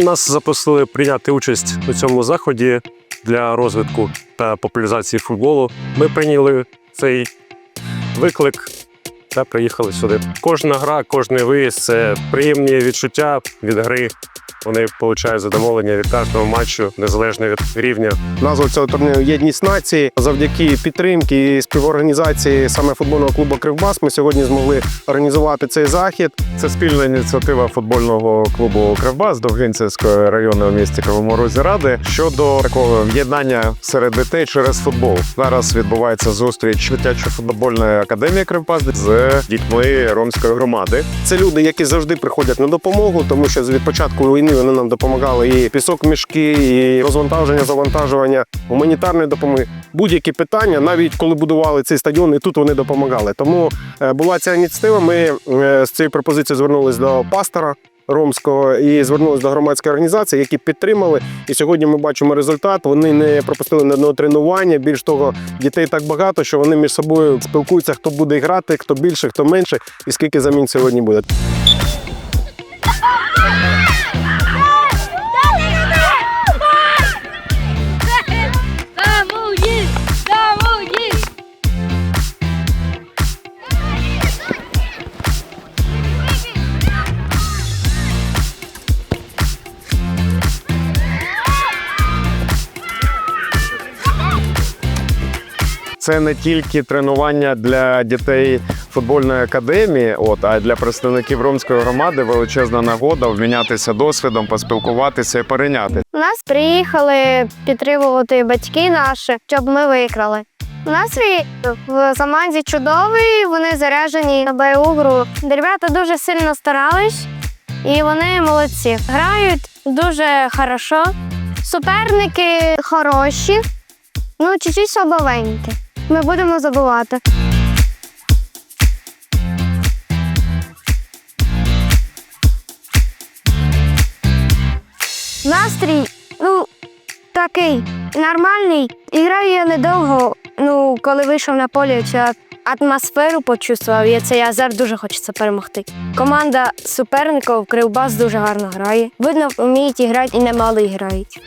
Нас запросили прийняти участь у цьому заході для розвитку та популяризації футболу. Ми прийняли цей виклик та приїхали сюди. Кожна гра, кожний виїзд це приємні відчуття від гри. Вони отримують задоволення від кожного матчу, незалежно від рівня. Назва цього турніру Єдність нації. Завдяки підтримки і співорганізації саме футбольного клубу Кривбас. Ми сьогодні змогли організувати цей захід. Це спільна ініціатива футбольного клубу Кривбас Довгинцівської районної в місті Кривому Розі Ради щодо такого єднання серед дітей через футбол. Зараз відбувається зустріч дитячо-футбольної академії Кривбас з дітьми ромської громади. Це люди, які завжди приходять на допомогу, тому що від початку війни вони нам допомагали і пісок мішки, і розвантаження, завантажування, гуманітарної допомоги. Будь-які питання, навіть коли будували цей стадіон, і тут вони допомагали. Тому е, була ця ініціатива. Ми е, з цією пропозицією звернулись до пастора. Ромського і звернулися до громадської організації, які підтримали. І сьогодні ми бачимо результат. Вони не пропустили ні одного тренування. Більш того, дітей так багато, що вони між собою спілкуються, хто буде грати, хто більше, хто менше, і скільки замін сьогодні буде. Це не тільки тренування для дітей футбольної академії, от а для представників ромської громади величезна нагода обмінятися досвідом, поспілкуватися і перейняти. Нас приїхали підтримувати батьки наші, щоб ми виграли. Настрій в команді чудовий, вони заряджені на бойову гру. Ребята дуже сильно старались і вони молодці. Грають дуже хорошо. Суперники хороші, ну чуть-чуть слабовенькі. Ми будемо забувати. Настрій, ну, такий нормальний. І граю я недовго. Ну, коли вийшов на поле, цю атмосферу почувствував, і цей азарт дуже хочеться перемогти. Команда суперників Кривбас дуже гарно грає. Видно, вміють грати і немало грають.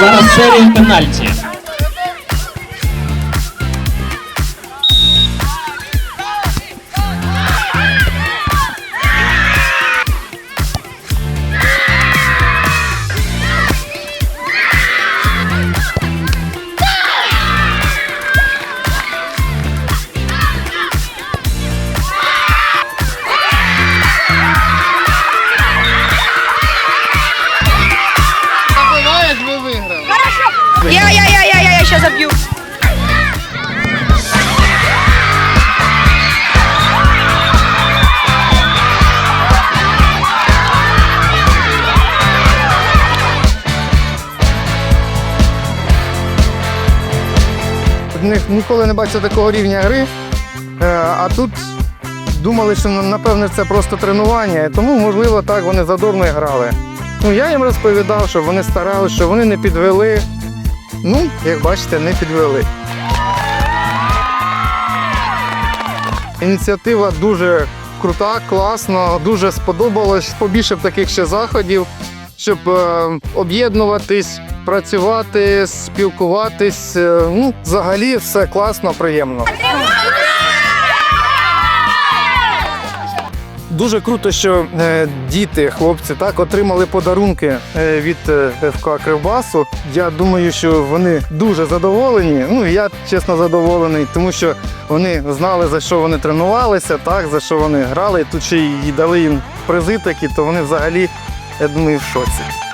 Зараз серія пенальті. Ніколи не бачив такого рівня гри. Е, А тут думали, що напевне це просто тренування, тому, можливо, так вони задорно і грали. Ну, я їм розповідав, що вони старалися, що вони не підвели. Ну, як бачите, не підвели. Ініціатива дуже крута, класна, дуже сподобалось. Побільше б таких ще заходів, щоб е, об'єднуватись, працювати, спілкуватись. Е, ну, взагалі все класно, приємно. Дуже круто, що е, діти, хлопці, так отримали подарунки від ФК Кривбасу. Я думаю, що вони дуже задоволені. Ну я чесно задоволений, тому що вони знали за що вони тренувалися, так за що вони грали. Тут ще й дали їм призи такі, то вони взагалі, я думаю, в шоці.